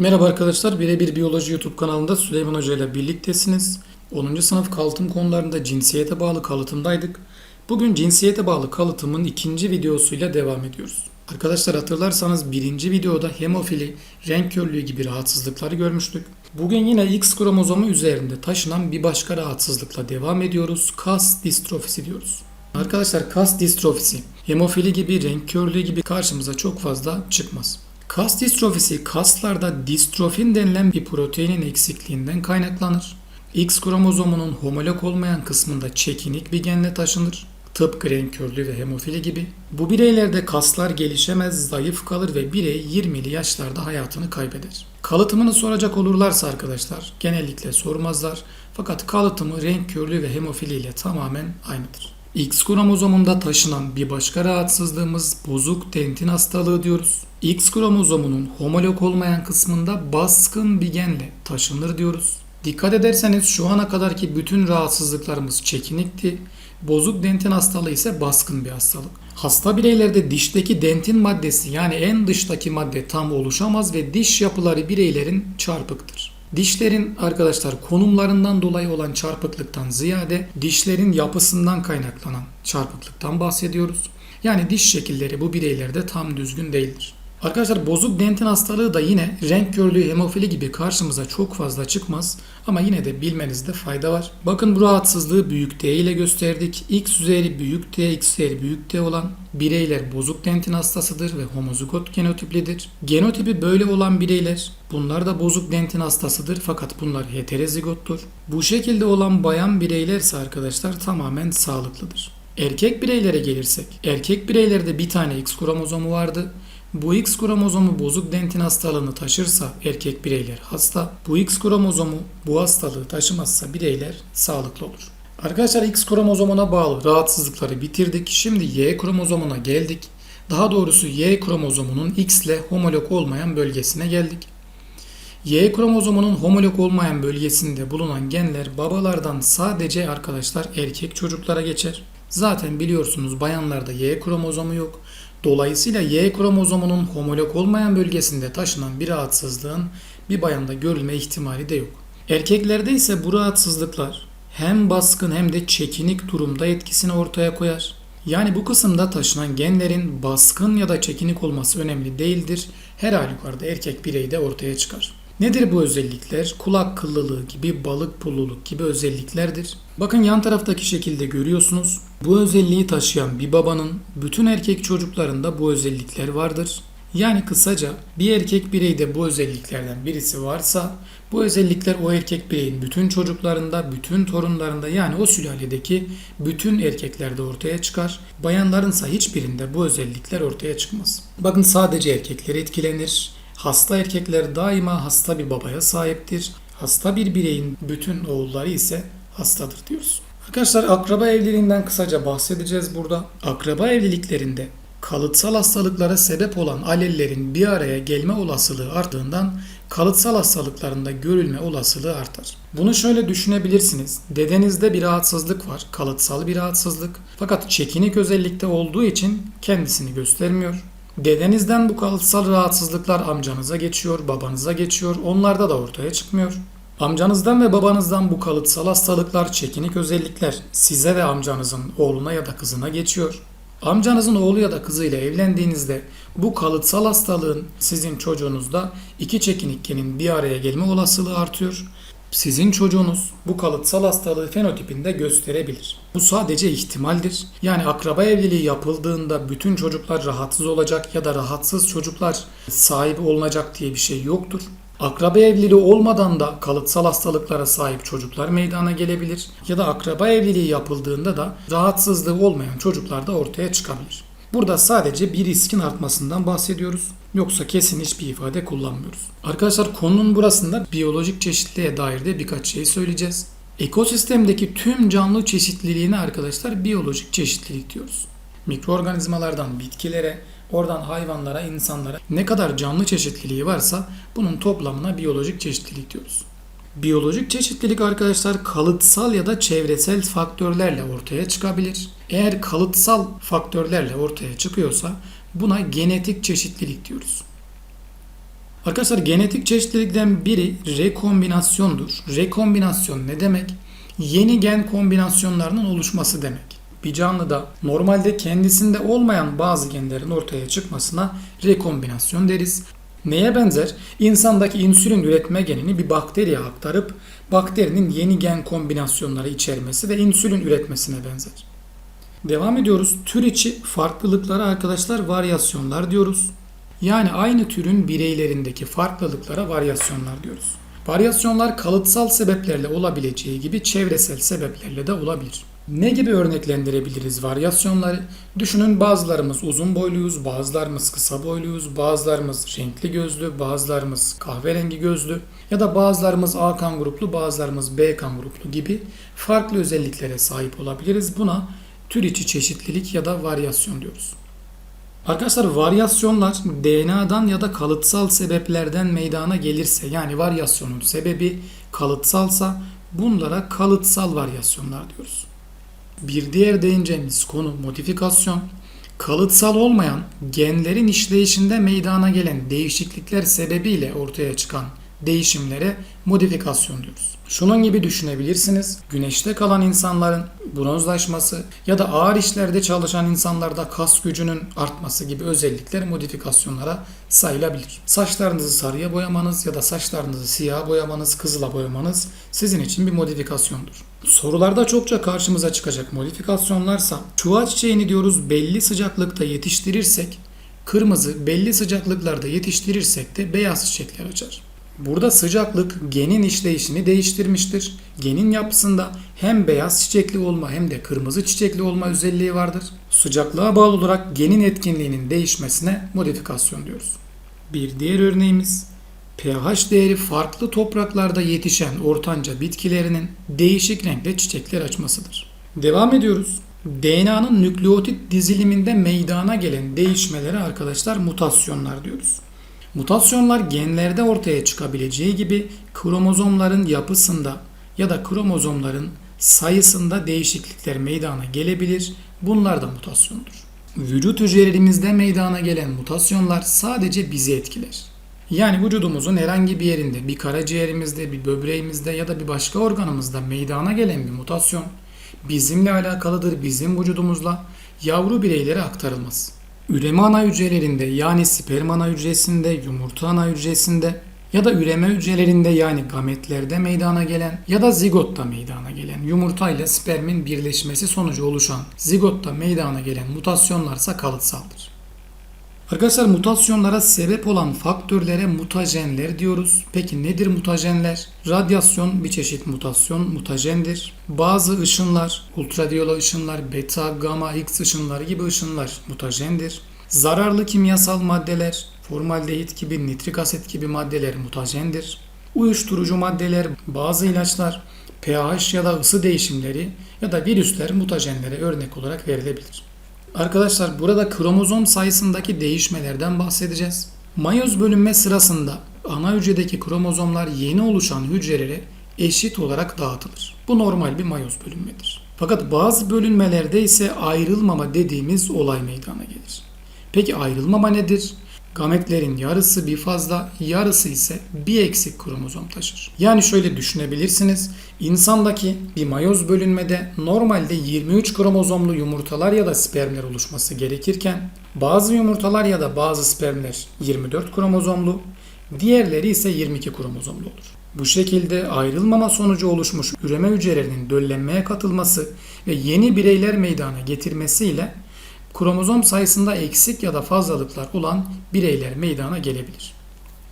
Merhaba arkadaşlar, Birebir Biyoloji YouTube kanalında Süleyman Hoca ile birliktesiniz. 10. sınıf kalıtım konularında cinsiyete bağlı kalıtımdaydık. Bugün cinsiyete bağlı kalıtımın ikinci videosuyla devam ediyoruz. Arkadaşlar hatırlarsanız birinci videoda hemofili, renk körlüğü gibi rahatsızlıkları görmüştük. Bugün yine X kromozomu üzerinde taşınan bir başka rahatsızlıkla devam ediyoruz. Kas distrofisi diyoruz. Arkadaşlar kas distrofisi, hemofili gibi, renk körlüğü gibi karşımıza çok fazla çıkmaz. Kas distrofisi kaslarda distrofin denilen bir proteinin eksikliğinden kaynaklanır. X kromozomunun homolog olmayan kısmında çekinik bir genle taşınır. Tıpkı renk körlüğü ve hemofili gibi. Bu bireylerde kaslar gelişemez, zayıf kalır ve birey 20'li yaşlarda hayatını kaybeder. Kalıtımını soracak olurlarsa arkadaşlar genellikle sormazlar. Fakat kalıtımı renk körlüğü ve hemofili ile tamamen aynıdır. X kromozomunda taşınan bir başka rahatsızlığımız bozuk dentin hastalığı diyoruz. X kromozomunun homolog olmayan kısmında baskın bir genle taşınır diyoruz. Dikkat ederseniz şu ana kadarki bütün rahatsızlıklarımız çekinikti. Bozuk dentin hastalığı ise baskın bir hastalık. Hasta bireylerde dişteki dentin maddesi yani en dıştaki madde tam oluşamaz ve diş yapıları bireylerin çarpıktır. Dişlerin arkadaşlar konumlarından dolayı olan çarpıklıktan ziyade dişlerin yapısından kaynaklanan çarpıklıktan bahsediyoruz. Yani diş şekilleri bu bireylerde tam düzgün değildir. Arkadaşlar bozuk dentin hastalığı da yine renk körlüğü hemofili gibi karşımıza çok fazla çıkmaz ama yine de bilmenizde fayda var. Bakın bu rahatsızlığı büyük D ile gösterdik. X üzeri büyük D, X üzeri büyük D olan bireyler bozuk dentin hastasıdır ve homozigot genotiplidir. Genotipi böyle olan bireyler bunlar da bozuk dentin hastasıdır fakat bunlar heterozigottur. Bu şekilde olan bayan bireylerse arkadaşlar tamamen sağlıklıdır. Erkek bireylere gelirsek, erkek bireylerde bir tane X kromozomu vardı. Bu X kromozomu bozuk dentin hastalığını taşırsa erkek bireyler hasta. Bu X kromozomu bu hastalığı taşımazsa bireyler sağlıklı olur. Arkadaşlar X kromozomuna bağlı rahatsızlıkları bitirdik. Şimdi Y kromozomuna geldik. Daha doğrusu Y kromozomunun X ile homolog olmayan bölgesine geldik. Y kromozomunun homolog olmayan bölgesinde bulunan genler babalardan sadece arkadaşlar erkek çocuklara geçer. Zaten biliyorsunuz bayanlarda Y kromozomu yok. Dolayısıyla Y kromozomunun homolog olmayan bölgesinde taşınan bir rahatsızlığın bir bayanda görülme ihtimali de yok. Erkeklerde ise bu rahatsızlıklar hem baskın hem de çekinik durumda etkisini ortaya koyar. Yani bu kısımda taşınan genlerin baskın ya da çekinik olması önemli değildir. Her halükarda erkek bireyde ortaya çıkar. Nedir bu özellikler? Kulak kıllılığı gibi, balık pulluluk gibi özelliklerdir. Bakın yan taraftaki şekilde görüyorsunuz. Bu özelliği taşıyan bir babanın bütün erkek çocuklarında bu özellikler vardır. Yani kısaca bir erkek bireyde bu özelliklerden birisi varsa bu özellikler o erkek bireyin bütün çocuklarında, bütün torunlarında yani o sülaledeki bütün erkeklerde ortaya çıkar. Bayanlarınsa hiçbirinde bu özellikler ortaya çıkmaz. Bakın sadece erkekler etkilenir. Hasta erkekler daima hasta bir babaya sahiptir. Hasta bir bireyin bütün oğulları ise hastadır diyoruz. Arkadaşlar akraba evliliğinden kısaca bahsedeceğiz burada. Akraba evliliklerinde kalıtsal hastalıklara sebep olan alellerin bir araya gelme olasılığı arttığından kalıtsal hastalıklarında görülme olasılığı artar. Bunu şöyle düşünebilirsiniz. Dedenizde bir rahatsızlık var, kalıtsal bir rahatsızlık. Fakat çekinik özellikte olduğu için kendisini göstermiyor. Dedenizden bu kalıtsal rahatsızlıklar amcanıza geçiyor, babanıza geçiyor. Onlarda da ortaya çıkmıyor. Amcanızdan ve babanızdan bu kalıtsal hastalıklar, çekinik özellikler size ve amcanızın oğluna ya da kızına geçiyor. Amcanızın oğlu ya da kızıyla evlendiğinizde bu kalıtsal hastalığın sizin çocuğunuzda iki çekinik genin bir araya gelme olasılığı artıyor. Sizin çocuğunuz bu kalıtsal hastalığı fenotipinde gösterebilir. Bu sadece ihtimaldir. Yani akraba evliliği yapıldığında bütün çocuklar rahatsız olacak ya da rahatsız çocuklar sahip olunacak diye bir şey yoktur. Akraba evliliği olmadan da kalıtsal hastalıklara sahip çocuklar meydana gelebilir ya da akraba evliliği yapıldığında da rahatsızlığı olmayan çocuklar da ortaya çıkabilir. Burada sadece bir riskin artmasından bahsediyoruz. Yoksa kesin hiçbir ifade kullanmıyoruz. Arkadaşlar konunun burasında biyolojik çeşitliliğe dair de birkaç şey söyleyeceğiz. Ekosistemdeki tüm canlı çeşitliliğine arkadaşlar biyolojik çeşitlilik diyoruz. Mikroorganizmalardan bitkilere, oradan hayvanlara, insanlara ne kadar canlı çeşitliliği varsa bunun toplamına biyolojik çeşitlilik diyoruz. Biyolojik çeşitlilik arkadaşlar kalıtsal ya da çevresel faktörlerle ortaya çıkabilir. Eğer kalıtsal faktörlerle ortaya çıkıyorsa buna genetik çeşitlilik diyoruz. Arkadaşlar genetik çeşitlilikten biri rekombinasyondur. Rekombinasyon ne demek? Yeni gen kombinasyonlarının oluşması demek. Bir canlıda normalde kendisinde olmayan bazı genlerin ortaya çıkmasına rekombinasyon deriz. Neye benzer? İnsandaki insülin üretme genini bir bakteriye aktarıp bakterinin yeni gen kombinasyonları içermesi ve insülin üretmesine benzer. Devam ediyoruz. Tür içi farklılıklara arkadaşlar varyasyonlar diyoruz. Yani aynı türün bireylerindeki farklılıklara varyasyonlar diyoruz. Varyasyonlar kalıtsal sebeplerle olabileceği gibi çevresel sebeplerle de olabilir. Ne gibi örneklendirebiliriz varyasyonları? Düşünün bazılarımız uzun boyluyuz, bazılarımız kısa boyluyuz, bazılarımız renkli gözlü, bazılarımız kahverengi gözlü ya da bazılarımız A kan gruplu, bazılarımız B kan gruplu gibi farklı özelliklere sahip olabiliriz. Buna tür içi çeşitlilik ya da varyasyon diyoruz. Arkadaşlar varyasyonlar DNA'dan ya da kalıtsal sebeplerden meydana gelirse yani varyasyonun sebebi kalıtsalsa bunlara kalıtsal varyasyonlar diyoruz. Bir diğer değineceğimiz konu modifikasyon. Kalıtsal olmayan genlerin işleyişinde meydana gelen değişiklikler sebebiyle ortaya çıkan değişimlere modifikasyon diyoruz. Şunun gibi düşünebilirsiniz. Güneşte kalan insanların bronzlaşması ya da ağır işlerde çalışan insanlarda kas gücünün artması gibi özellikler modifikasyonlara sayılabilir. Saçlarınızı sarıya boyamanız ya da saçlarınızı siyaha boyamanız, kızıla boyamanız sizin için bir modifikasyondur. Sorularda çokça karşımıza çıkacak modifikasyonlarsa çuha çiçeğini diyoruz belli sıcaklıkta yetiştirirsek kırmızı belli sıcaklıklarda yetiştirirsek de beyaz çiçekler açar. Burada sıcaklık genin işleyişini değiştirmiştir. Genin yapısında hem beyaz çiçekli olma hem de kırmızı çiçekli olma özelliği vardır. Sıcaklığa bağlı olarak genin etkinliğinin değişmesine modifikasyon diyoruz. Bir diğer örneğimiz pH değeri farklı topraklarda yetişen ortanca bitkilerinin değişik renkte çiçekler açmasıdır. Devam ediyoruz. DNA'nın nükleotit diziliminde meydana gelen değişmelere arkadaşlar mutasyonlar diyoruz. Mutasyonlar genlerde ortaya çıkabileceği gibi kromozomların yapısında ya da kromozomların sayısında değişiklikler meydana gelebilir. Bunlar da mutasyondur. Vücut hücrelerimizde meydana gelen mutasyonlar sadece bizi etkiler. Yani vücudumuzun herhangi bir yerinde, bir karaciğerimizde, bir böbreğimizde ya da bir başka organımızda meydana gelen bir mutasyon bizimle alakalıdır, bizim vücudumuzla yavru bireylere aktarılmaz. Üreme ana hücrelerinde yani sperm ana hücresinde, yumurta ana hücresinde ya da üreme hücrelerinde yani gametlerde meydana gelen ya da zigotta meydana gelen yumurta ile spermin birleşmesi sonucu oluşan zigotta meydana gelen mutasyonlarsa kalıtsaldır. Arkadaşlar mutasyonlara sebep olan faktörlere mutajenler diyoruz. Peki nedir mutajenler? Radyasyon bir çeşit mutasyon, mutajendir. Bazı ışınlar, ultraviyole ışınlar, beta, gamma, x ışınları gibi ışınlar mutajendir. Zararlı kimyasal maddeler, formaldehit gibi, nitrik asit gibi maddeler mutajendir. Uyuşturucu maddeler, bazı ilaçlar, pH ya da ısı değişimleri ya da virüsler mutajenlere örnek olarak verilebilir. Arkadaşlar burada kromozom sayısındaki değişmelerden bahsedeceğiz. Mayoz bölünme sırasında ana hücredeki kromozomlar yeni oluşan hücrelere eşit olarak dağıtılır. Bu normal bir mayoz bölünmedir. Fakat bazı bölünmelerde ise ayrılmama dediğimiz olay meydana gelir. Peki ayrılmama nedir? Gametlerin yarısı bir fazla, yarısı ise bir eksik kromozom taşır. Yani şöyle düşünebilirsiniz. İnsandaki bir mayoz bölünmede normalde 23 kromozomlu yumurtalar ya da spermler oluşması gerekirken bazı yumurtalar ya da bazı spermler 24 kromozomlu, diğerleri ise 22 kromozomlu olur. Bu şekilde ayrılmama sonucu oluşmuş üreme hücrelerinin döllenmeye katılması ve yeni bireyler meydana getirmesiyle kromozom sayısında eksik ya da fazlalıklar olan bireyler meydana gelebilir.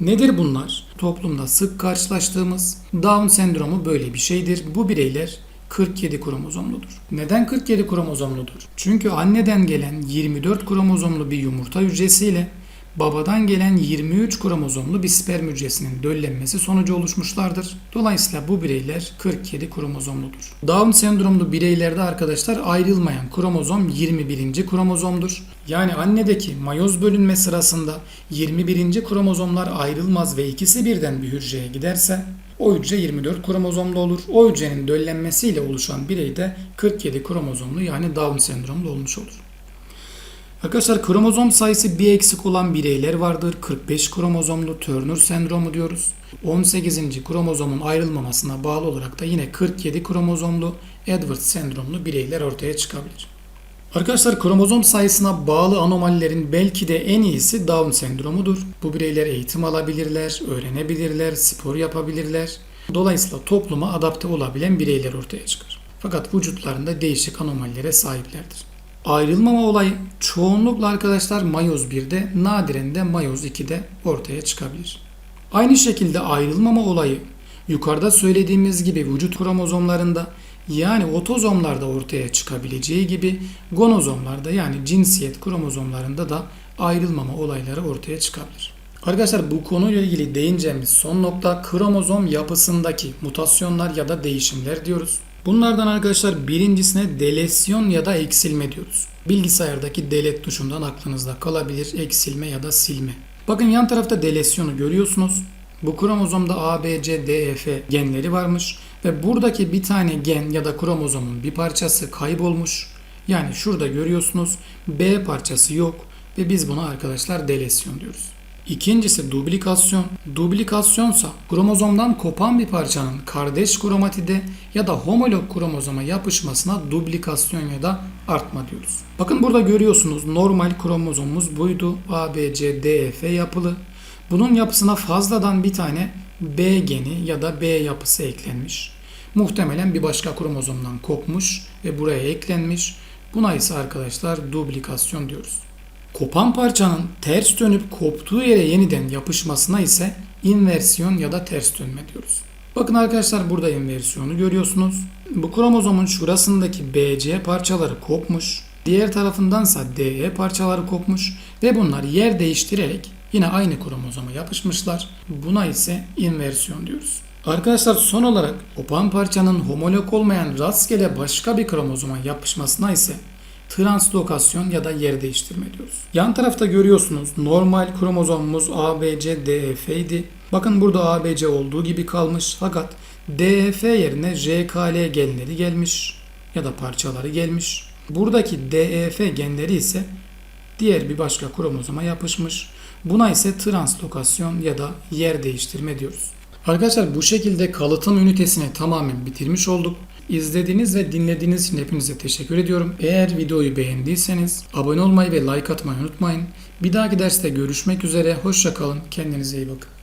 Nedir bunlar? Toplumda sık karşılaştığımız Down sendromu böyle bir şeydir. Bu bireyler 47 kromozomludur. Neden 47 kromozomludur? Çünkü anneden gelen 24 kromozomlu bir yumurta hücresiyle babadan gelen 23 kromozomlu bir sperm hücresinin döllenmesi sonucu oluşmuşlardır. Dolayısıyla bu bireyler 47 kromozomludur. Down sendromlu bireylerde arkadaşlar ayrılmayan kromozom 21. kromozomdur. Yani annedeki mayoz bölünme sırasında 21. kromozomlar ayrılmaz ve ikisi birden bir hücreye giderse o hücre 24 kromozomlu olur. O hücrenin döllenmesiyle oluşan birey de 47 kromozomlu yani Down sendromlu olmuş olur. Arkadaşlar kromozom sayısı bir eksik olan bireyler vardır. 45 kromozomlu Turner sendromu diyoruz. 18. kromozomun ayrılmamasına bağlı olarak da yine 47 kromozomlu Edwards sendromlu bireyler ortaya çıkabilir. Arkadaşlar kromozom sayısına bağlı anomalilerin belki de en iyisi Down sendromudur. Bu bireyler eğitim alabilirler, öğrenebilirler, spor yapabilirler. Dolayısıyla topluma adapte olabilen bireyler ortaya çıkar. Fakat vücutlarında değişik anomalilere sahiplerdir. Ayrılmama olayı çoğunlukla arkadaşlar mayoz 1'de, nadiren de mayoz 2'de ortaya çıkabilir. Aynı şekilde ayrılmama olayı yukarıda söylediğimiz gibi vücut kromozomlarında yani otozomlarda ortaya çıkabileceği gibi gonozomlarda yani cinsiyet kromozomlarında da ayrılmama olayları ortaya çıkabilir. Arkadaşlar bu konuyla ilgili değineceğimiz son nokta kromozom yapısındaki mutasyonlar ya da değişimler diyoruz. Bunlardan arkadaşlar birincisine delesyon ya da eksilme diyoruz. Bilgisayardaki delete tuşundan aklınızda kalabilir eksilme ya da silme. Bakın yan tarafta delesyonu görüyorsunuz. Bu kromozomda A, B, C, D, E, F genleri varmış ve buradaki bir tane gen ya da kromozomun bir parçası kaybolmuş. Yani şurada görüyorsunuz B parçası yok ve biz buna arkadaşlar delesyon diyoruz. İkincisi duplikasyon. Duplikasyonsa kromozomdan kopan bir parçanın kardeş kromatide ya da homolog kromozoma yapışmasına duplikasyon ya da artma diyoruz. Bakın burada görüyorsunuz normal kromozomumuz buydu. A, B, C, D, E, F yapılı. Bunun yapısına fazladan bir tane B geni ya da B yapısı eklenmiş. Muhtemelen bir başka kromozomdan kopmuş ve buraya eklenmiş. Buna ise arkadaşlar duplikasyon diyoruz. Kopan parçanın ters dönüp koptuğu yere yeniden yapışmasına ise inversiyon ya da ters dönme diyoruz. Bakın arkadaşlar burada inversiyonu görüyorsunuz. Bu kromozomun şurasındaki BC parçaları kopmuş. Diğer tarafındansa DE parçaları kopmuş ve bunlar yer değiştirerek yine aynı kromozoma yapışmışlar. Buna ise inversiyon diyoruz. Arkadaşlar son olarak kopan parçanın homolog olmayan rastgele başka bir kromozoma yapışmasına ise translokasyon ya da yer değiştirme diyoruz. Yan tarafta görüyorsunuz normal kromozomumuz ABC, DEF idi. Bakın burada ABC olduğu gibi kalmış fakat DEF yerine JKL genleri gelmiş ya da parçaları gelmiş. Buradaki DEF genleri ise diğer bir başka kromozoma yapışmış. Buna ise translokasyon ya da yer değiştirme diyoruz. Arkadaşlar bu şekilde kalıtım ünitesini tamamen bitirmiş olduk. İzlediğiniz ve dinlediğiniz için hepinize teşekkür ediyorum. Eğer videoyu beğendiyseniz abone olmayı ve like atmayı unutmayın. Bir dahaki derste görüşmek üzere. Hoşçakalın. Kendinize iyi bakın.